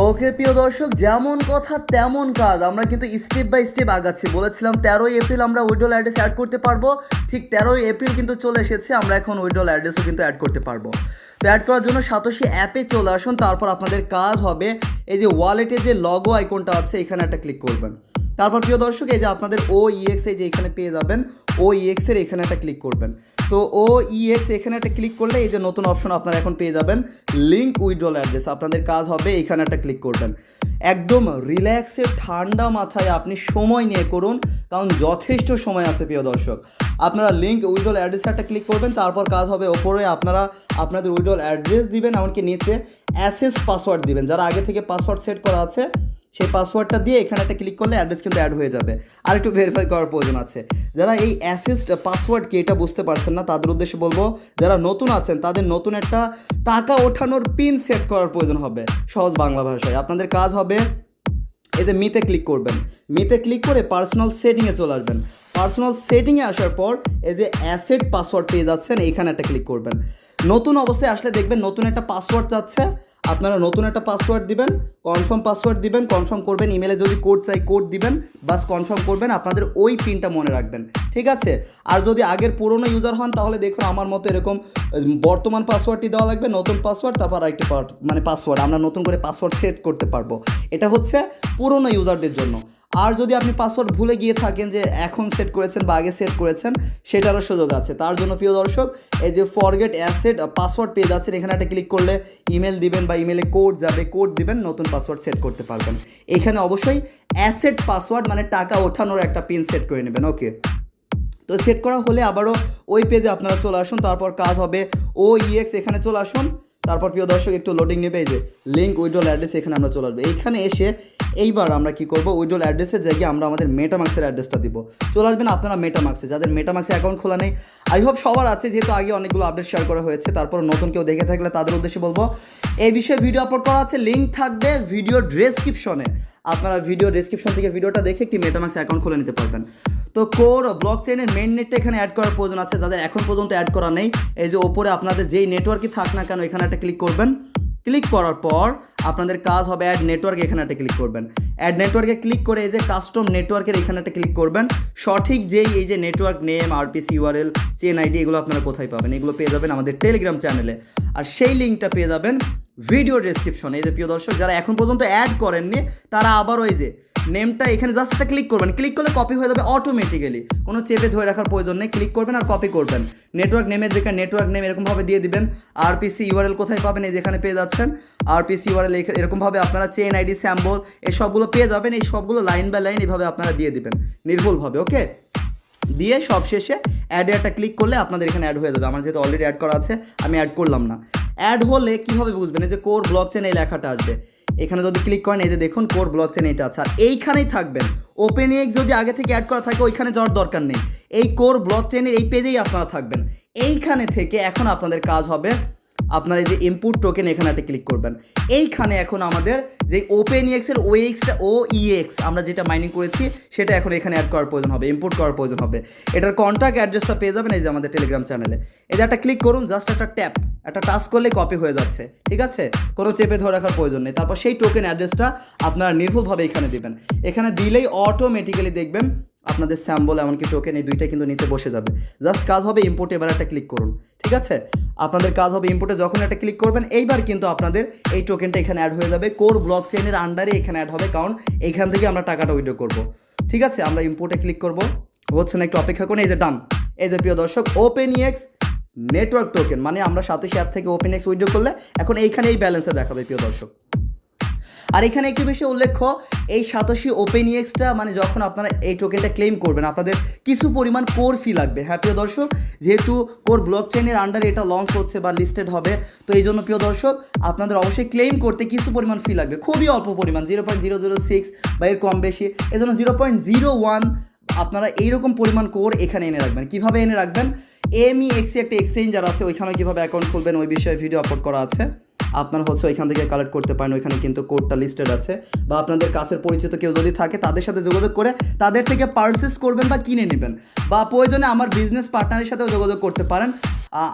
ওকে প্রিয় দর্শক, যেমন কথা, তেমন কাজ। আমরা কিন্তু স্টেপ বাই স্টেপ আগাচ্ছি। বলেছিলাম তেরোই এপ্রিল আমরা উইডল অ্যাড্রেস অ্যাড করতে পারব। ঠিক তেরোই এপ্রিল কিন্তু চলে এসেছে। আমরা এখন উইডল অ্যাড্রেসও কিন্তু অ্যাড করতে পারব। তো অ্যাড করার জন্য সাতোশি অ্যাপে চলে আসুন। তারপর আপনাদের কাজ হবে। এই যে ওয়ালেটে যে লগো আইকনটা আছে, এখানে একটা ক্লিক করবেন। তারপর প্রিয় দর্শক, এই যে আপনাদের ও ইএক্স এই যে এখানে পেয়ে যাবেন। ও ইএক্স এর এখানে একটা ক্লিক করবেন। তো ও ইএক্স এখানে একটা ক্লিক করলে এই যে নতুন অপশন আপনারা এখন পেয়ে যাবেন। লিঙ্ক উইড্রল অ্যাড্রেস আপনাদের কাজ হবে এখানে একটা ক্লিক করবেন। একদম রিল্যাক্সে ঠান্ডা মাথায় আপনি সময় নিয়ে করুন, কারণ যথেষ্ট সময় আছে প্রিয় দর্শক। আপনারা লিঙ্ক উইড্রল অ্যাড্রেসে একটা ক্লিক করবেন, তারপর কাজ হবে ওপরে আপনারা আপনাদের উইড্রল অ্যাড্রেস দিবেন, এমনকি নিচে অ্যাসেস পাসওয়ার্ড দিবেন। যারা আগে থেকে পাসওয়ার্ড সেট করা আছে সেই পাসওয়ার্ডটা দিয়ে এখানে একটা ক্লিক করলে অ্যাড্রেস কিন্তু অ্যাড হয়ে যাবে। আর একটু ভেরিফাই করার প্রয়োজন আছে। যারা এই অ্যাসিস্ট পাসওয়ার্ড কি এটা বুঝতে পারছেন না, তাদের উদ্দেশ্যে বলব, যারা নতুন আছেন, তাদের নতুন একটা টাকা ওঠানোর পিন সেট করার প্রয়োজন হবে। সহজ বাংলা ভাষায়। আপনাদের কাজ হবে এতে মিতে ক্লিক করবেন। মিতে ক্লিক করে পার্সোনাল সেটিংয়ে চলে আসবেন। পার্সোনাল সেটিংয়ে আসার পর এই যে অ্যাসেট পাসওয়ার্ড পেয়ে যাচ্ছেন এইখানে একটা ক্লিক করবেন। নতুন অবস্থায় আসলে দেখবেন নতুন একটা পাসওয়ার্ড যাচ্ছে। আপনারা নতুন একটা পাসওয়ার্ড দিবেন কনফার্ম পাসওয়ার্ড দিবেন কনফার্ম করবেন ইমেলে যদি কোড চাই কোড দিবেন, বাস কনফার্ম করবেন, আপনাদের ওই পিনটা মনে রাখবেন, ঠিক আছে? আর যদি আগের পুরনো ইউজার হন, তাহলে দেখুন আমার মতো এরকম বর্তমান পাসওয়ার্ডটি দেওয়া লাগবে, নতুন পাসওয়ার্ড তারপর আরেকটি মানে পাসওয়ার্ড আমরা নতুন করে পাসওয়ার্ড সেট করতে পারব। এটা হচ্ছে পুরনো ইউজারদের জন্য। আর যদি আপনি পাসওয়ার্ড ভুলে গিয়ে থাকেন যে এখন সেট করেছেন বা আগে সেট করেছেন, সেটারও সুযোগ আছে। তার জন্য প্রিয় দর্শক, এই যে ফরগেট অ্যাসেট পাসওয়ার্ড পেয়ে যাচ্ছেন, এখানে একটা ক্লিক করলে ইমেল দিবেন বা ইমেলে কোড যাবে কোড দিবেন, নতুন পাসওয়ার্ড সেট করতে পারবেন। এখানে অবশ্যই অ্যাসেট পাসওয়ার্ড মানে টাকা ওঠানোর একটা পিন সেট করে নেবেন ওকে তো সেট করা হলে আবারও ওই পেজে আপনারা চলে আসুন, তারপর কাজ হবে ও ইএক্স এখানে চলে আসুন। তারপর প্রিয় দর্শক, একটু লোডিং নেবে, এই যে লিঙ্ক উইড্রল অ্যাড্রেস এখানে আমরা চলে আসব। এইখানে এসে এইবার আমরা কি করব? উইড্রল অ্যাড্রেসের জায়গায় আমরা আমাদের মেটামাক্সের অ্যাড্রেসটা দিব। চলে আসবেন আপনারা মেটামাক্সে যাদের মেটামাক্সে অ্যাকাউন্ট খোলা নেই আই হোপ সবার আছে, যেহেতু আগে অনেকগুলো আপডেট শেয়ার করা হয়েছে, তারপর নতুন কেউ দেখে থাকলে তাদের উদ্দেশ্যে বলব, এই বিষয়ে ভিডিও আপলোড করা আছে লিঙ্ক থাকবে ভিডিও ডেসক্রিপশনে আপনারা ভিডিও ডেসক্রিপশন থেকে ভিডিওটা দেখে একটি মেটামাক্স অ্যাকাউন্ট খুলে নিতে পারবেন। তো কোর ব্লক চেইনের মেন নেটটা এখানে অ্যাড করার প্রয়োজন আছে, যাদের এখন পর্যন্ত অ্যাড করা নেই, এই যে ওপরে আপনাদের যেই নেটওয়ার্কই থাক না কেন, এখানে একটা ক্লিক করবেন। ক্লিক করার পর আপনাদের কাজ হবে অ্যাড নেটওয়ার্ক এখানে একটা ক্লিক করবেন। অ্যাড নেটওয়ার্কে ক্লিক করে এই যে কাস্টম নেটওয়ার্কের এখানে একটা ক্লিক করবেন। সঠিক যেই এই যে network name RPC URL chain ID এগুলো আপনারা কোথায় পাবেন? এগুলো পেয়ে যাবেন আমাদের টেলিগ্রাম চ্যানেলে আর সেই লিঙ্কটা পেয়ে যাবেন ভিডিও ডেসক্রিপশনে এই যে প্রিয় দর্শক, যারা এখন পর্যন্ত অ্যাড করেননি, তারা আবার ওই যে নেমটা এখানে জাস্ট একটা ক্লিক করবেন। ক্লিক করলে কপি হয়ে যাবে অটোমেটিক্যালি কোনো চেপে ধরে রাখার প্রয়োজন নেই। ক্লিক করবেন আর কপি করবেন। নেটওয়ার্ক নেমের যেখানে নেটওয়ার্ক নেম এরকমভাবে দিয়ে দিবেন আরপিসি ইউআরএল কোথায় পাবেন এই যেখানে পেয়ে যাচ্ছেন। আর আরপিসি ইউআরএল এরকমভাবে আপনারা চেন আইডি স্যাম্বল এই সবগুলো পেয়ে যাবেন। এই সবগুলো লাইন বাই লাইন এইভাবে আপনারা দিয়ে দিবেন। নির্ভুলভাবে ওকে দিয়ে সব শেষে অ্যাড একটা ক্লিক করলে আপনাদের এখানে অ্যাড হয়ে যাবে। আমার যেহেতু অলরেডি অ্যাড করা আছে, আমি অ্যাড করলাম না। অ্যাড হলে কীভাবে বুঝবেন? এই যে কোর ব্লক চেন এই লেখাটা আসবে। এখানে যদি ক্লিক করেন, এই যে দেখুন কোর ব্লক চেন এটা আছে। আর এইখানেই থাকবেন। ওপেন এক্স যদি আগে থেকে অ্যাড করা থাকে, ওইখানে যাওয়ার দরকার নেই। এই কোর ব্লক চেনের এই পেজেই আপনারা থাকবেন। এইখানে থেকে এখন আপনাদের কাজ হবে আপনার এই যে ইনপুট টোকেন এখানে একটা ক্লিক করবেন। এইখানে এখন আমাদের যে ওপেন ইএক্সের ও এক্সটা ও ইএক্স আমরা যেটা মাইনিং করেছি, সেটা এখন এখানে অ্যাড করার প্রয়োজন হবে ইনপুট করার প্রয়োজন হবে। এটার কন্ট্যাক্ট অ্যাড্রেসটা পেয়ে যাবেন এই যে আমাদের টেলিগ্রাম চ্যানেলে যে একটা ক্লিক করুন জাস্ট একটা ট্যাপ একটা টাচ করলে কপি হয়ে যাচ্ছে, ঠিক আছে? কোনো চেপে ধরে রাখার প্রয়োজন নেই। তারপর সেই টোকেন অ্যাড্রেসটা আপনারা নির্ভুলভাবে এখানে দিবেন। এখানে দিলেই অটোমেটিক্যালি দেখবেন আপনাদের স্যাম্বল এমনকি টোকেন এই দুইটা কিন্তু নিচে বসে যাবে। জাস্ট কাজ হবে ইম্পোর্ট এবার একটা ক্লিক করুন। ঠিক আছে? আপনাদের কাজ হবে ইম্পোর্টে যখন একটা ক্লিক করবেন, এইবার কিন্তু আপনাদের এই টোকেনটা এখানে অ্যাড হয়ে যাবে। কোর ব্লক চেইনের আন্ডারে এখানে অ্যাড হবে, কারণ এখান থেকে আমরা টাকাটা উইড্রো করব। ঠিক আছে? আমরা ইম্পোর্টে ক্লিক করব। হচ্ছে না, একটু অপেক্ষা করুন। এই যে ডান এই যে প্রিয় দর্শক ওপেন ইএক্স নেটওয়ার্ক টোকেন মানে আমরা সাতশো অ্যাপ থেকে ওপেন এক্স উইড্রো করলে এখন এইখানে এই ব্যালেন্সে দেখাবে, প্রিয় দর্শক। আর এখানে একটু বেশি উল্লেখ্য, এই সাতোশি ওপেন ইএক্সটা মানে যখন আপনারা এই টোকেনটা ক্লেম করবেন, আপনাদের কিছু পরিমাণ কোর ফি লাগবে। হ্যাঁ প্রিয় দর্শক, যেহেতু কোর ব্লক চেনের আন্ডারে এটা লঞ্চ হচ্ছে বা লিস্টেড হবে, তো এই জন্য প্রিয় দর্শক, আপনাদের অবশ্যই ক্লেম করতে কিছু পরিমাণ ফি লাগবে। খুবই অল্প পরিমাণ zero point zero zero six বা এর কম বেশি, এই জন্য জিরো পয়েন্ট জিরো ওয়ান আপনারা এইরকম পরিমাণ কোর এখানে এনে রাখবেন। কীভাবে এনে রাখবেন? এমই এক্সি একটা এক্সচেঞ্জার আছে, ওইখানে কীভাবে অ্যাকাউন্ট খুলবেন, ওই বিষয়ে ভিডিও আপলোড করা আছে। আপনারা হচ্ছে ওইখান থেকে কালেক্ট করতে পারেন, ওইখানে কিন্তু কোডটা লিস্টেড আছে। বা আপনাদের কাছের পরিচিত কেউ যদি থাকে, তাদের সাথে যোগাযোগ করে তাদের থেকে পারচেস করবেন বা কিনে নেবেন। বা প্রয়োজনে আমার বিজনেস পার্টনারের সাথেও যোগাযোগ করতে পারেন।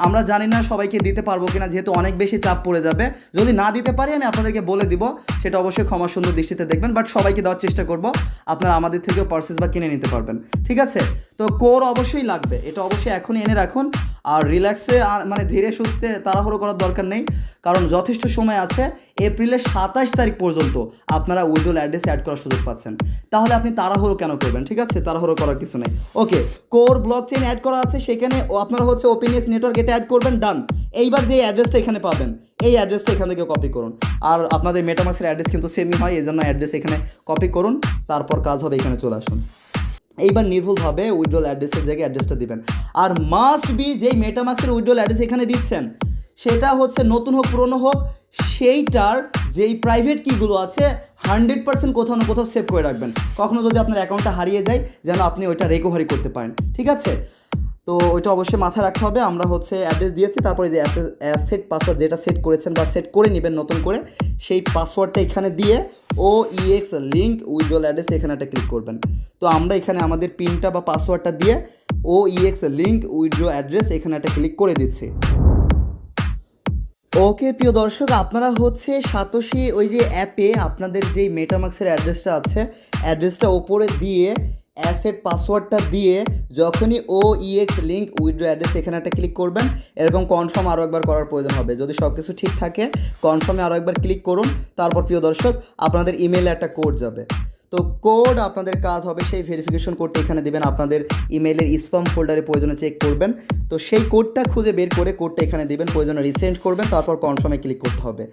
আমরা জানি না সবাইকে দিতে পারব কিনা, যেহেতু অনেক বেশি চাপ পড়ে যাবে। যদি না দিতে পারি, আমি আপনাদেরকে বলে দিব, সেটা অবশ্যই ক্ষমা সুন্দর দৃষ্টিতে দেখবেন বাট সবাইকে দেওয়ার চেষ্টা করব, আপনারা আমাদের থেকেও পার্সেস বা কিনে নিতে পারবেন। ঠিক আছে? তো কোর অবশ্যই লাগবে, এটা অবশ্যই এখনই এনে রাখুন, আর রিল্যাক্সে মানে ধীরে সুস্থে তাড়াহুড়ো করার দরকার নেই, কারণ যথেষ্ট সময় আছে, এপ্রিলের সাতাশ তারিখ পর্যন্ত আপনারা উইডোল অ্যাড্রেস অ্যাড করার সুযোগ পাচ্ছেন। তাহলে আপনি তাড়াহুড়ো কেন করবেন? ঠিক আছে? তাড়াহুড়ো করার কিছু নেই। Okay core blockchain add করা আছে, সেখানে আপনারা হচ্ছে ওপেনএক্স নেটওয়ার্ক এটা অ্যাড করবেন ডান এইবার যে অ্যাড্রেসটা এখানে পাবেন, এই অ্যাড্রেসটা এখান থেকে কপি করুন। আর আপনাদের মেটামাক্সের অ্যাড্রেস কিন্তু সেমই হয় এই জন্য অ্যাড্রেস এখানে কপি করুন, তারপর কাজ হবে এখানে চলে আসুন। এইবার নির্ভুলভাবে উইড্রোল অ্যাড্রেসের জায়গায় অ্যাড্রেসটা দিবেন। আর মাস্ট বি যেই মেটামাক্সের উইড্রোল অ্যাড্রেস এখানে দিচ্ছেন, সেটা হচ্ছে নতুন হোক, পুরনো হোক, সেইটার যেই প্রাইভেট কিগুলো আছে হান্ড্রেড পার্সেন্ট কোথাও না কোথাও সেভ করে রাখবেন। কখনো যদি আপনার অ্যাকাউন্টটা হারিয়ে যায়, যেন আপনি ওইটা রিকভারি করতে পারেন। ঠিক আছে? তো ওইটা অবশ্যই মাথায় রাখতে হবে। আমরা হচ্ছে অ্যাড্রেস দিয়েছি, তারপরে যে অ্যাসেট পাসওয়ার্ড যেটা সেট করেছেন বা সেট করে নেবেন নতুন করে, সেই পাসওয়ার্ডটা এখানে দিয়ে O EX link withdrawal address এখানে একটা ক্লিক করবেন। তো আমরা এখানে আমাদের পিনটা বা পাসওয়ার্ডটা দিয়ে O EX link withdraw address এখানে একটা ক্লিক করে দিচ্ছি। ওকে, প্রিয় দর্শক, আপনারা হচ্ছে সাতোশি ওই যে অ্যাপে আপনাদের যেই মেটামাক্সের অ্যাড্রেসটা আছে অ্যাড্রেসটা ওপরে দিয়ে অ্যাসেট পাসওয়ার্ডটা দিয়ে যখনই O EX link withdraw address এখানে একটা ক্লিক করবেন, এরকম কনফার্ম আরও একবার করার প্রয়োজন হবে। যদি সব কিছু ঠিক থাকে কনফার্মে আরও একবার ক্লিক করুন, তারপর প্রিয় দর্শক, আপনাদের ইমেলে একটা কোড যাবে। তো কোড আপনাদের কাজ হবে, সেই ভেরিফিকেশন কোডটা এখানে দেবেন, আপনাদের ইমেলের স্পাম ফোল্ডারে প্রয়োজনে চেক করবেন। তো সেই কোডটা খুঁজে বের করে কোডটা এখানে দেবেন, প্রয়োজনে রিসেন্ড করবেন, তারপর কনফার্মে ক্লিক করতে হবে।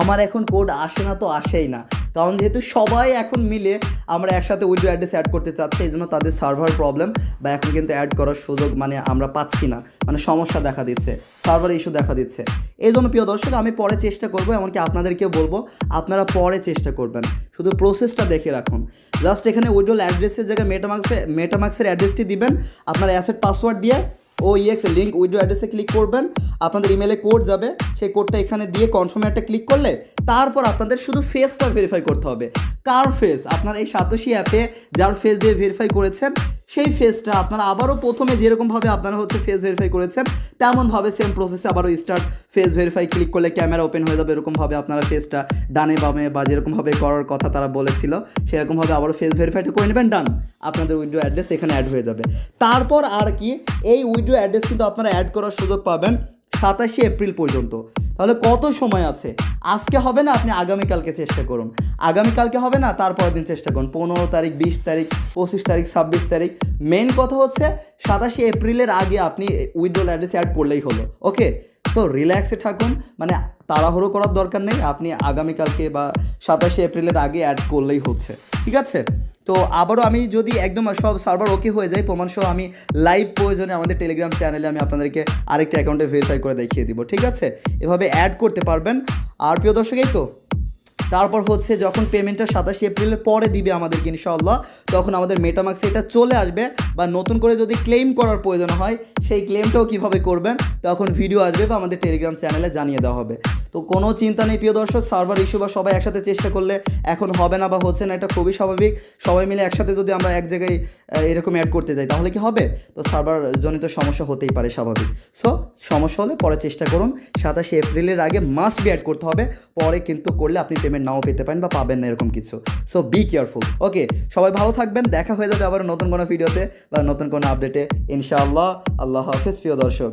আমার এখন কোড আসে না তো আসেই না। কারণ যেহেতু সবাই এখন মিলে আমরা একসাথে উইডো অ্যাড্রেস অ্যাড করতে চাচ্ছি, এই জন্য তাদের সার্ভার প্রবলেম বা এখন কিন্তু অ্যাড করার সুযোগ মানে আমরা পাচ্ছি না। মানে সমস্যা দেখা দিচ্ছে সার্ভার ইস্যু দেখা দিচ্ছে। এই জন্য প্রিয় দর্শক, আমি পরে চেষ্টা করব, এমনকি আপনাদেরকেও বলব, আপনারা পরে চেষ্টা করবেন। শুধু প্রসেসটা দেখে রাখুন। জাস্ট এখানে উইডোল অ্যাড্রেসের জায়গায় মেটামাক্সে মেটামাক্সের অ্যাড্রেসটি দিবেন। আপনার অ্যাসেট পাসওয়ার্ড দিয়ে ও ইএক্স লিঙ্ক উইড্রো অ্যাড্রেসে ক্লিক করবেন। আপনাদের ইমেলে কোড যাবে। সেই কোডটা এখানে দিয়ে কনফার্মে একটা ক্লিক করলে তারপর আপনাদের শুধু ফেসটা ভেরিফাই করতে হবে। কার ফেস আপনার এই সাতোশি অ্যাপে যার ফেস দিয়ে ভেরিফাই করেছেন সেই ফেজটা আপনারা আবারও প্রথমে যেরকমভাবে আপনারা হচ্ছে ফেস ভেরিফাই করেছেন, তেমনভাবে সেম প্রসেসে আবারও স্টার্ট ফেস ভেরিফাই ক্লিক করলে ক্যামেরা ওপেন হয়ে যাবে, এরকমভাবে আপনারা ফেসটা ডানে বামে বা যেরকমভাবে করার কথা তারা বলেছিল, সেরকমভাবে আবারও ফেস ভেরিফাইটা করে নেবেন ডান আপনাদের উইডো অ্যাড্রেস এখানে অ্যাড হয়ে যাবে। তারপর আর কি, এই উইডো অ্যাড্রেস কিন্তু আপনারা অ্যাড করার সুযোগ পাবেন সাতাশে এপ্রিল পর্যন্ত। তাহলে কত সময় আছে? আজকে হবে না, আপনি আগামীকালকে চেষ্টা করুন। আগামীকালকে হবে না, তারপরের দিন চেষ্টা করুন। পনেরো তারিখ, বিশ তারিখ, পঁচিশ তারিখ, ছাব্বিশ তারিখ। মেন কথা হচ্ছে, সাতাশে এপ্রিলের আগে আপনি উইড্রোল অ্যাড্রেস অ্যাড করলেই হলো। ওকে সো রিল্যাক্সে থাকুন। মানে তাড়াহুড়ো করার দরকার নেই। আপনি আগামীকালকে বা সাতাশে এপ্রিলের আগে অ্যাড করলেই হচ্ছে। ঠিক আছে? তো আবারও আমি যদি একদম সব সার্ভার ওকে হয়ে যায় প্রমাণ সহ আমি লাইভ প্রয়োজনে আমাদের টেলিগ্রাম চ্যানেলে আমি আপনাদেরকে আরেকটা অ্যাকাউন্টে ভেরিফাই করে দেখিয়ে দিব, ঠিক আছে? এভাবে অ্যাড করতে পারবেন। আর প্রিয় দর্শক, এই তো। তারপর হচ্ছে যখন পেমেন্টটা সাতাশে এপ্রিলের পরে দিবে আমাদেরকে ইনশাআল্লাহ, তখন আমাদের মেটামাক্সে এটা চলে আসবে বা নতুন করে যদি ক্লেম করার প্রয়োজন হয়, সেই ক্লেমটাও কীভাবে করবেন, তখন ভিডিও আসবে বা আমাদের টেলিগ্রাম চ্যানেলে জানিয়ে দেওয়া হবে। তো কোনো চিন্তা নেই, প্রিয় দর্শক, সার্ভার ইস্যু বা সবাই একসাথে চেষ্টা করলে এখন হবে না বা হচ্ছে না, এটা খুবই স্বাভাবিক। সবাই মিলে একসাথে যদি আমরা এক জায়গায় এরকম অ্যাড করতে যাই, তাহলে কি হবে? তো সার্ভার জনিত সমস্যা হতেই পারে স্বাভাবিক। সো সমস্যা হলে পরে চেষ্টা করুন, সাতাশে এপ্রিলের আগে মাস্ট বি অ্যাড করতে হবে, পরে কিন্তু করলে আপনি পেমেন্ট নাও পেতে পারেন বা পাবেন না এরকম কিছু। সো বি কেয়ারফুল ওকে সবাই ভালো থাকবেন, দেখা হয়ে যাবে আবার নতুন কোনো ভিডিওতে বা নতুন কোনো আপডেটে ইনশাআল্লাহ, আল্লাহ হাফেজ, প্রিয় দর্শক।